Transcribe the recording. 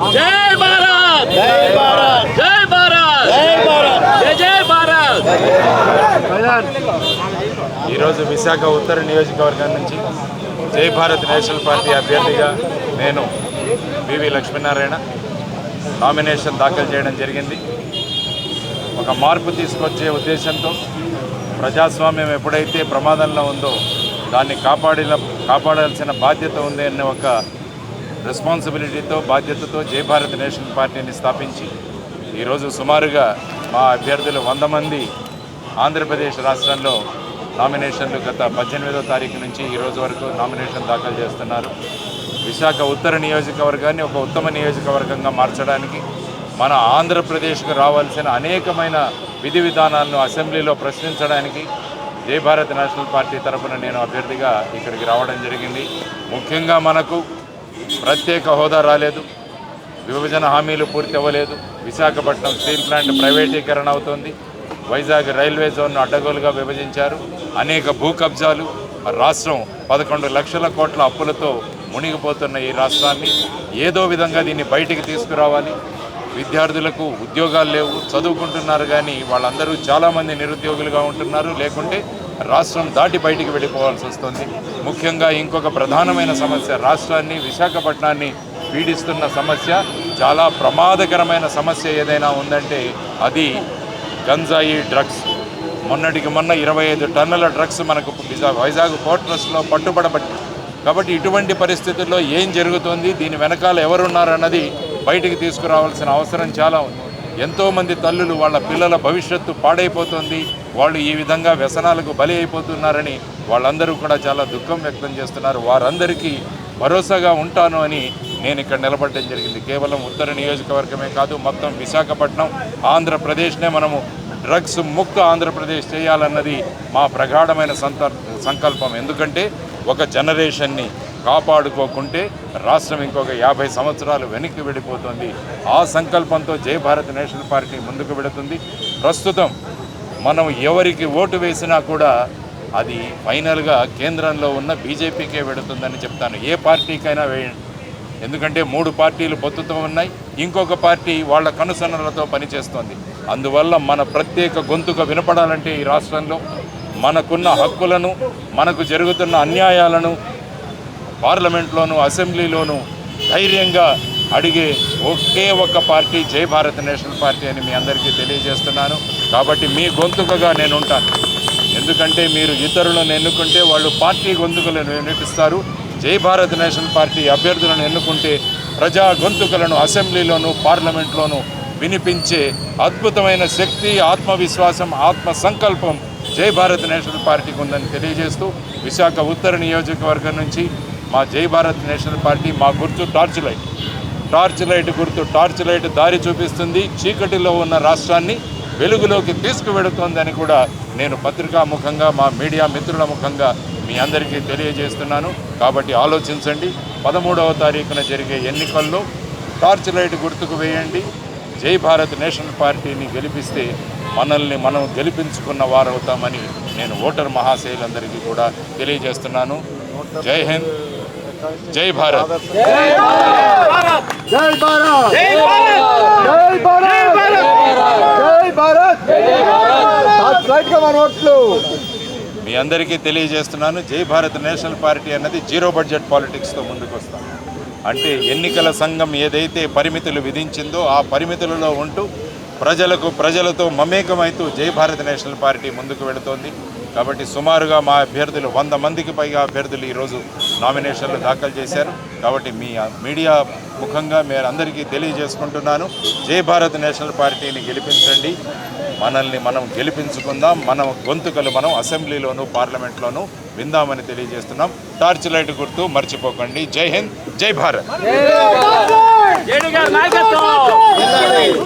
జై భారత్! జై భారత్! జై భారత్! జై భారత్! జై జై భారత్! ఈరోజు విశాఖ ఉత్తర నియోజకవర్గం నుంచి జై భారత్ నేషనల్ పార్టీ అభ్యర్థిగా నేను పివి లక్ష్మీనారాయణ నామినేషన్ దాఖలు చేయడం జరిగింది. ఒక మార్పు తీసుకొచ్చే ఉద్దేశంతో ప్రజాస్వామ్యం ఎప్పుడైతే ప్రమాదంలో ఉందో దాన్ని కాపాడిన కాపాడాల్సిన బాధ్యత ఉంది అనే ఒక రెస్పాన్సిబిలిటీతో బాధ్యతతో జై భారత్ నేషనల్ పార్టీని స్థాపించి ఈరోజు సుమారుగా మా అభ్యర్థులు వంద మంది ఆంధ్రప్రదేశ్ రాష్ట్రంలో నామినేషన్లు గత పద్దెనిమిదో తారీఖు నుంచి ఈరోజు వరకు నామినేషన్ దాఖలు చేస్తున్నారు. విశాఖ ఉత్తర నియోజకవర్గాన్ని ఒక ఉత్తమ నియోజకవర్గంగా మార్చడానికి మన ఆంధ్రప్రదేశ్కు రావాల్సిన అనేకమైన విధి విధానాలను అసెంబ్లీలో ప్రశ్నించడానికి జై భారత్ నేషనల్ పార్టీ తరఫున నేను అభ్యర్థిగా ఇక్కడికి రావడం జరిగింది. ముఖ్యంగా మనకు ప్రత్యేక హోదా రాలేదు. విభజన హామీలు పూర్తి అవ్వలేదు. విశాఖపట్నం స్టీల్ ప్లాంట్ ప్రైవేటీకరణ అవుతోంది. వైజాగ్ రైల్వే జోన్ను అడ్డగోలుగా విభజించారు. అనేక భూ కబ్జాలు రాష్ట్రం పదకొండు లక్షల కోట్ల అప్పులతో మునిగిపోతున్న ఈ రాష్ట్రాన్ని ఏదో విధంగా దీన్ని బయటికి తీసుకురావాలి. విద్యార్థులకు ఉద్యోగాలు లేవు చదువుకుంటున్నారు కానీ వాళ్ళందరూ చాలామంది నిరుద్యోగులుగా ఉంటున్నారు. లేకుంటే రాష్ట్రం దాటి బయటికి వెళ్ళిపోవాల్సి వస్తుంది. ముఖ్యంగా ఇంకొక ప్రధానమైన సమస్య రాష్ట్రాన్ని విశాఖపట్నాన్ని పీడిస్తున్న సమస్య. చాలా ప్రమాదకరమైన సమస్య ఏదైనా ఉందంటే అది గంజాయి డ్రగ్స్. మొన్నటికి మొన్న ఇరవై ఐదు టన్నుల డ్రగ్స్ మనకు విజా- వైజాగ్ పోర్ట్ ట్రస్ట్లో పట్టుబడబట్టి కాబట్టి ఇటువంటి పరిస్థితుల్లో ఏం జరుగుతోంది? దీని వెనకాల ఎవరున్నారన్నది బయటికి తీసుకురావాల్సిన అవసరం చాలా ఉంది. ఎంతోమంది తల్లులు వాళ్ళ పిల్లల భవిష్యత్తు పాడైపోతుంది. వాళ్ళు ఈ విధంగా వ్యసనాలకు బలి అయిపోతున్నారని వాళ్ళందరూ కూడా చాలా దుఃఖం వ్యక్తం చేస్తున్నారు. వారందరికీ భరోసాగా ఉంటాను అని నేను ఇక్కడ నిలబడడం జరిగింది. కేవలం ఉత్తర నియోజకవర్గమే కాదు మొత్తం విశాఖపట్నం ఆంధ్రప్రదేశ్నే మనము డ్రగ్స్ ముక్త ఆంధ్రప్రదేశ్ చేయాలన్నది మా ప్రగాఢమైన సంత సంకల్పం. ఎందుకంటే ఒక జనరేషన్ని కాపాడుకోకుంటే రాష్ట్రం ఇంకొక యాభై సంవత్సరాలు వెనక్కి వెళ్ళిపోతుంది. ఆ సంకల్పంతో జై భారత్ నేషనల్ పార్టీ ముందుకు వెళుతుంది. ప్రస్తుతం మనం ఎవరికి ఓటు వేసినా కూడా అది ఫైనల్గా కేంద్రంలో ఉన్న బీజేపీకే పెడుతుందని చెప్తాను. ఏ పార్టీకైనా వేయండి. ఎందుకంటే మూడు పార్టీలు పొత్తుతో ఉన్నాయి. ఇంకొక పార్టీ వాళ్ళ కనుసన్నలతో పనిచేస్తోంది. అందువల్ల మన ప్రత్యేక గొంతుక వినపడాలంటే ఈ రాష్ట్రంలో మనకున్న హక్కులను మనకు జరుగుతున్న అన్యాయాలను పార్లమెంట్లోను అసెంబ్లీలోను ధైర్యంగా అడిగే ఒకే ఒక్క పార్టీ జై భారత్ నేషనల్ పార్టీ అని మీ అందరికీ తెలియజేస్తున్నాను. కాబట్టి మీ గొంతుకగా నేను ఉంటాను. ఎందుకంటే మీరు ఇతరులను ఎన్నుకుంటే వాళ్ళు పార్టీ గొంతుకలను వినిపిస్తారు జై భారత్ నేషనల్ పార్టీ అభ్యర్థులను ఎన్నుకుంటే ప్రజా గొంతుకలను అసెంబ్లీలోను పార్లమెంట్లోను వినిపించే అద్భుతమైన శక్తి ఆత్మవిశ్వాసం ఆత్మ సంకల్పం జై భారత్ నేషనల్ పార్టీకి ఉందని తెలియజేస్తూ విశాఖ ఉత్తర నియోజకవర్గం నుంచి మా జై భారత్ నేషనల్ పార్టీ మా గుర్తు టార్చ్ లైట్. టార్చ్ లైట్ గుర్తు టార్చ్ లైట్ దారి చూపిస్తుంది. చీకటిలో ఉన్న రాష్ట్రాన్ని వెలుగులోకి తీసుకువెడుతోందని కూడా నేను పత్రికా ముఖంగా మా మీడియా మిత్రుల ముఖంగా మీ అందరికీ తెలియజేస్తున్నాను. కాబట్టి ఆలోచించండి. పదమూడవ తారీఖున జరిగే ఎన్నికల్లో టార్చ్ లైట్ గుర్తుకు వేయండి. జై భారత్ నేషనల్ పార్టీని గెలిపిస్తే మనల్ని మనం గెలిపించుకున్న వారవుతామని నేను ఓటర్ మహాశయులందరికీ కూడా తెలియజేస్తున్నాను. జై హింద్. జై భారత్. జై భారత్! జై భారత్! జై భారత్! జై భారత్! టార్చ్ లైట్గా మన ఓట్లు. మీ అందరికీ తెలియజేస్తున్నాను జై భారత్ నేషనల్ పార్టీ అన్నది జీరో బడ్జెట్ పాలిటిక్స్తో ముందుకు వస్తాం. అంటే ఎన్నికల సంఘం ఏదైతే పరిమితులు విధించిందో ఆ పరిమితులలో ఉంటూ ప్రజలకు ప్రజలతో మమేకమైతూ జై భారత్ నేషనల్ పార్టీ ముందుకు వెళుతోంది. కాబట్టి సుమారుగా మా అభ్యర్థులు వంద మందికి పైగా అభ్యర్థులు ఈరోజు నామినేషన్లు దాఖలు చేశారు. కాబట్టి మీ మీడియా ముఖంగా మీరు అందరికీ తెలియజేసుకుంటున్నాను. జై భారత్ నేషనల్ పార్టీని గెలిపించండి. మనల్ని మనం గెలిపించుకుందాం. మన గొంతుకలు మనం అసెంబ్లీలోను పార్లమెంట్లోనూ విందామని తెలియజేస్తున్నాం. టార్చ్ లైట్ గుర్తు మర్చిపోకండి. జై హింద్ జై భారత్.